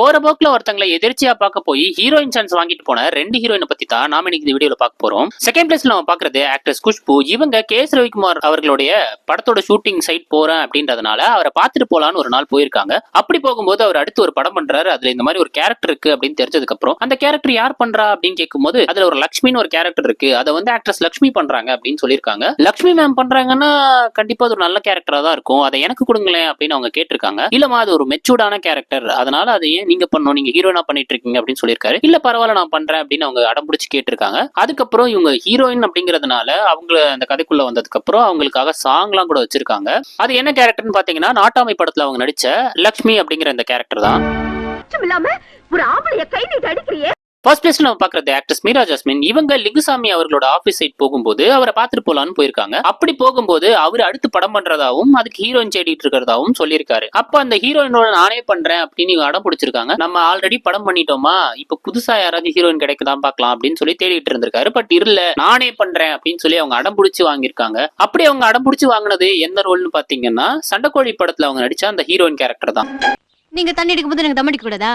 போற போக்குல ஒருத்தங்களை எதிர்ச்சியா பார்க்க போய் ஹீரோயின் சான்ஸ் வாங்கிட்டு போன ரெண்டு ஹீரோயினை பத்தி தான் நாம இன்னைக்கு இந்த வீடியோல பார்க்க போறோம். செகண்ட் பிளேஸ்ல நம்ம பாக்குறது ஆக்ட்ரஸ் குஷ்பு. இவங்க கே எஸ் ரவிக்குமார் அவர்களுடைய படத்தோட ஷூட்டிங் சைட் போறேன் அப்படின்றதுனால அவரை பார்த்துட்டு போலான்னு ஒரு நாள் போயிருக்காங்க. அப்படி போகும்போது அவர் அடுத்து ஒரு படம் பண்றாரு. அதுல இந்த மாதிரி ஒரு கேரக்டர் இருக்கு அப்படின்னு தெரிஞ்சதுக்கு அப்புறம் அந்த கேரக்டர் யார் பண்றா அப்படின்னு கேட்கும்போது அதுல ஒரு லக்ஷ்மின்னு ஒரு கேரக்டர் இருக்கு. அதை வந்து ஆக்ட்ரஸ் லக்ஷ்மி பண்றாங்க அப்படின்னு சொல்லியிருக்காங்க. லக்ஷ்மி மேம் பண்றாங்கன்னா கண்டிப்பா அது ஒரு நல்ல கேரக்டரா தான் இருக்கும். அதை எனக்கு கொடுங்களேன் அப்படின்னு அவங்க கேட்டிருக்காங்க. இல்லமா அது ஒரு மெச்சூர்டான கேரக்டர் அதனால அதை ஏன் நீங்க பண்ணணும் நீங்க ஹீரோயினா பண்ணிட்டு இருக்கீங்க அப்படின்னு சொல்லியிருக்காரு. இல்ல பரவாயில்ல நான் பண்றேன் அப்படின்னு அவங்க அடம்பிடிச்சு கேட்டிருக்காங்க. அதுக்கப்புறம் இவங்க ஹீரோயின் அப்படிங்கறதுனால அவங்க அந்த கதைக்குள்ள வந்ததுக்கு அப்புறம் அவங்களுக்காக சாங்லாம் கூட வச்சிருக்காங்க. அது என்ன கேரக்டர்னு பாத்தீங்கன்னா நாட்டாமை படத்துல அவங்க நடிச்ச லக்ஷ்மி அப்படிங்கிற இந்த கேரக்டர் தான். ஒரு ஆம்பளைய கை நீட்டு அடிக்கிறியே? ஃபர்ஸ்ட் பிளேஸ்ல நம்ம பாக்குறது ஆக்ட்ரஸ் மீரா ஜாஸ்மின். இவங்க லிங்குசாமி அவர்களோட ஆபீஸ் சைட் போகும்போது அவரை பார்த்துட்டு போலான்னு போயிருக்காங்க. அப்படி போகும்போது அவர் அடுத்து படம் பண்றதாவும் அதுக்கு ஹீரோயின் தேடிட்டு இருக்கிறதாவும் சொல்லியிருக்காரு. அப்ப அந்த ஹீரோயினோட நானே பண்றேன் அப்படின்னு இவங்க அடம் பிடிச்சிருக்காங்க. நம்ம ஆல்ரெடி படம் பண்ணிட்டோமா? இப்ப புதுசா யாராவது ஹீரோயின் கிடைக்குதான் பாக்கலாம் அப்படின்னு சொல்லி தேடிட்டு இருந்திருக்காரு. பட் இல்ல நானே பண்றேன் அப்படின்னு சொல்லி அவங்க அடம் பிடிச்சி வாங்கியிருக்காங்க. அப்படி அவங்க அடம் பிடிச்சி வாங்கினது எந்த ரோல்னு பாத்தீங்கன்னா சண்டக்கோழி படத்துல அவங்க நடிச்ச அந்த ஹீரோயின் கேரக்டர் தான். நீங்க தண்ணி அடிக்கும் போது எனக்கு தம் அடிக்க கூடாதா?